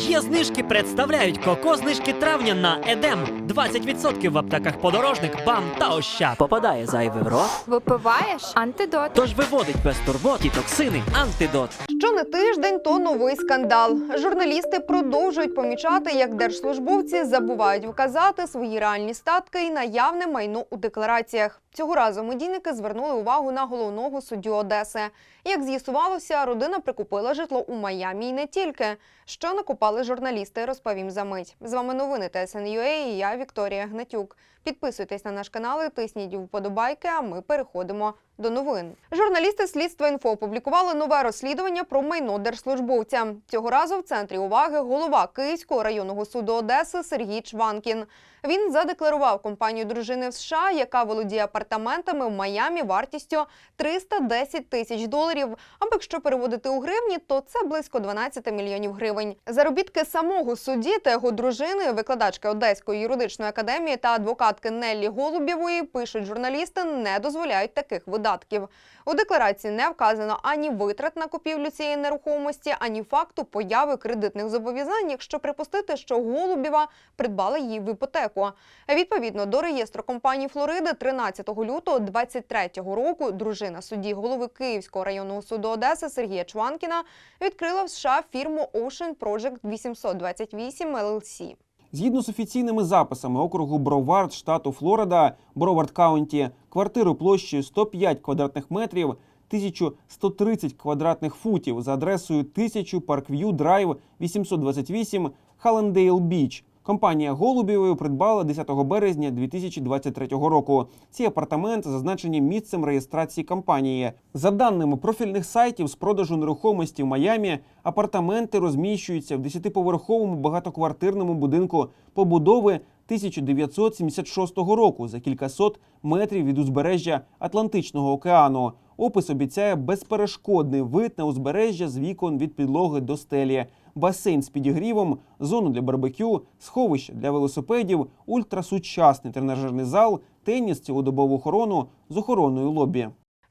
Є знижки представляють коко знижки травня на Едем. 20% в аптеках подорожник, бам та ощад. Попадає зайвий в рот, Випиваєш антидот. тож виводить без турбот і токсини антидот. Що не тиждень, то новий скандал. Журналісти продовжують помічати, як держслужбовці забувають вказати свої реальні статки і наявне майно у деклараціях. Цього разу медійники звернули увагу на головного суддю Одеси. Як з'ясувалося, родина прикупила житло у Майамі і не тільки. Що накопали журналісти, розповім за мить. З вами новини ТСНЮА і я Вікторія Гнатюк. Підписуйтесь на наш канал і тисніть вподобайки, а ми переходимо до новин. Журналісти слідства інфо опублікували нове розслідування про майно держслужбовця. Цього разу в центрі уваги голова Київського районного суду Одеси Сергій Чванкін. Він задекларував компанію дружини в США, яка володіє апартаментами в Майамі вартістю 310 тисяч доларів. Або якщо переводити у гривні, то це близько 12 мільйонів гривень. Заробітки самого судді та його дружини, викладачки Одеської юридичної академії та адвокатки Неллі Голубєвої, пишуть журналісти, не дозволяють таких видатків. У декларації не вказано ані витрат на купівлю цієї нерухомості, ані факту появи кредитних зобов'язань, якщо припустити, що Голубєва придбала її в іпотеку. Відповідно до реєстру компанії Флориди, 13 лютого 2023 року дружина судді голови Київського районного суду Одеси Сергія Чванкіна відкрила в США фірму Ocean Project 828 LLC. Згідно з офіційними записами округу Бровард, штату Флорида, Бровард Каунті, квартиру площею 105 квадратних метрів, 1130 квадратних футів за адресою 1000 Паркв'ю Драйв 828 Халлендейл Біч. Компанія Голубєвої придбала 10 березня 2023 року. Ці апартаменти зазначені місцем реєстрації компанії. За даними профільних сайтів з продажу нерухомості в Майамі, апартаменти розміщуються в 10-поверховому багатоквартирному будинку побудови 1976 року за кількасот метрів від узбережжя Атлантичного океану. Опис обіцяє безперешкодний вид на узбережжя з вікон від підлоги до стелі, басейн з підігрівом, зону для барбекю, сховище для велосипедів, ультрасучасний тренажерний зал, теніс, цілодобову охорону з охороною лобі.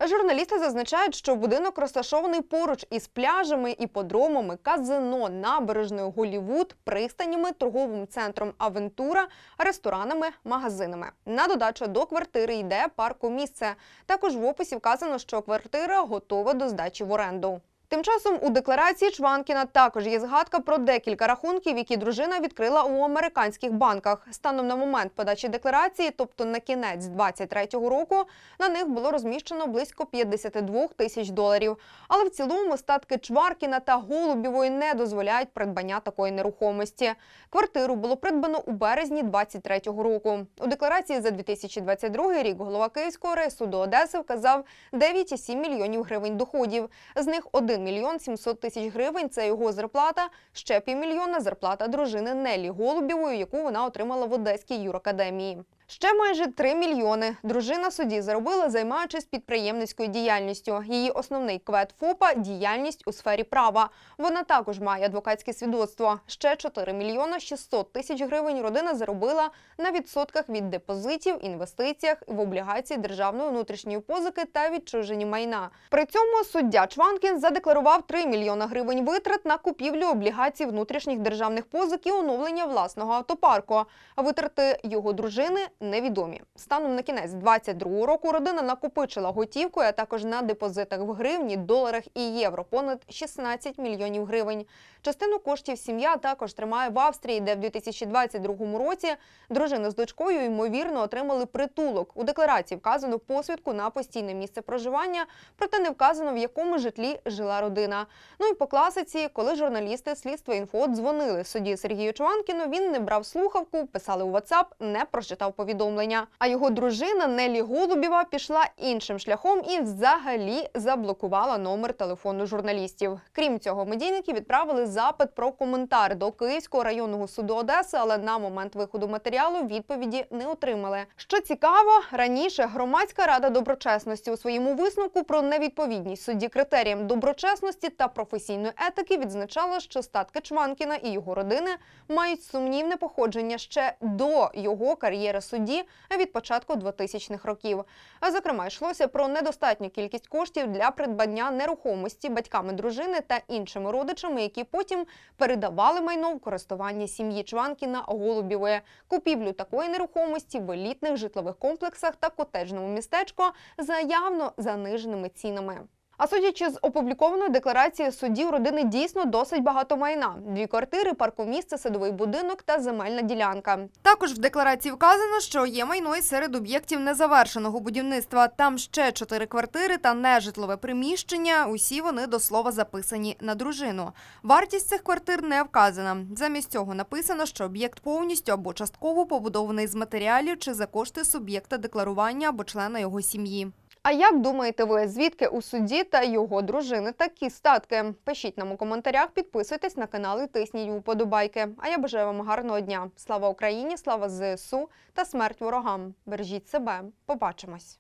Журналісти зазначають, що будинок розташований поруч із пляжами, іподромами, казино, набережною Голівуд, пристанями, торговим центром Авентура, ресторанами, магазинами. На додачу до квартири йде паркомісце. Також в описі вказано, що квартира готова до здачі в оренду. Тим часом у декларації Чванкіна також є згадка про декілька рахунків, які дружина відкрила у американських банках. Станом на момент подачі декларації, тобто на кінець 23-го року, на них було розміщено близько 52 тисяч доларів. Але в цілому статки Чваркіна та Голубєвої не дозволяють придбання такої нерухомості. Квартиру було придбано у березні 23-го року. У декларації за 2022 рік голова Київського райсуду Одеси вказав 9,7 мільйонів гривень доходів. З них 1 мільйон 700 тисяч гривень – це його зарплата, ще півмільйона – зарплата дружини Нелі Голубєвої, яку вона отримала в Одеській юракадемії. Ще майже 3 мільйони дружина судді заробила, займаючись підприємницькою діяльністю. Її основний квет ФОПа – діяльність у сфері права. Вона також має адвокатське свідоцтво. Ще 4 мільйона 600 тисяч гривень родина заробила на відсотках від депозитів, інвестиціях в облігації державної внутрішньої позики та відчуженні майна. При цьому суддя Чванкін задекларував 3 мільйона гривень витрат на купівлю облігацій внутрішніх державних позик і оновлення власного автопарку. А витрати його дружини невідомі. Станом на кінець 22 року родина накопичила готівкою, а також на депозитах в гривні, доларах і євро понад 16 мільйонів гривень. Частину коштів сім'я також тримає в Австрії, де в 2022 році дружина з дочкою ймовірно отримали притулок. У декларації вказано посвідку на постійне місце проживання, проте не вказано в якому житлі жила родина. Ну і по класиці, коли журналісти слідства інфо дзвонили судді Сергію Чуванкіну, він не брав слухавку, писали у WhatsApp, не прочитав повідомлення. А його дружина Нелі Голубєва пішла іншим шляхом і взагалі заблокувала номер телефону журналістів. Крім цього, медійники відправили запит про коментар до Київського районного суду Одеси, але на момент виходу матеріалу відповіді не отримали. Що цікаво, раніше громадська рада доброчесності у своєму висновку про невідповідність судді критеріям доброчесності та професійної етики відзначала, що статки Чванкіна і його родини мають сумнівне походження ще до його кар'єри судді суді від початку 2000-х років. Зокрема, йшлося про недостатню кількість коштів для придбання нерухомості батьками дружини та іншими родичами, які потім передавали майно в користування сім'ї Чванкіна Голубівої, купівлю такої нерухомості в елітних житлових комплексах та котеджному містечку за явно заниженими цінами. А судячи з опублікованої декларації судді, у родини дійсно досить багато майна: дві квартири, паркомісце, садовий будинок та земельна ділянка. Також в декларації вказано, що є майно і серед об'єктів незавершеного будівництва. Там ще чотири квартири та нежитлове приміщення. Усі вони до слова записані на дружину. Вартість цих квартир не вказана. Замість цього написано, що об'єкт повністю або частково побудований з матеріалів чи за кошти суб'єкта декларування або члена його сім'ї. А як думаєте ви, звідки у суді та його дружини такі статки? Пишіть нам у коментарях, підписуйтесь на канал і тисніть уподобайки. А я бажаю вам гарного дня. Слава Україні, слава ЗСУ та смерть ворогам. Бережіть себе. Побачимось.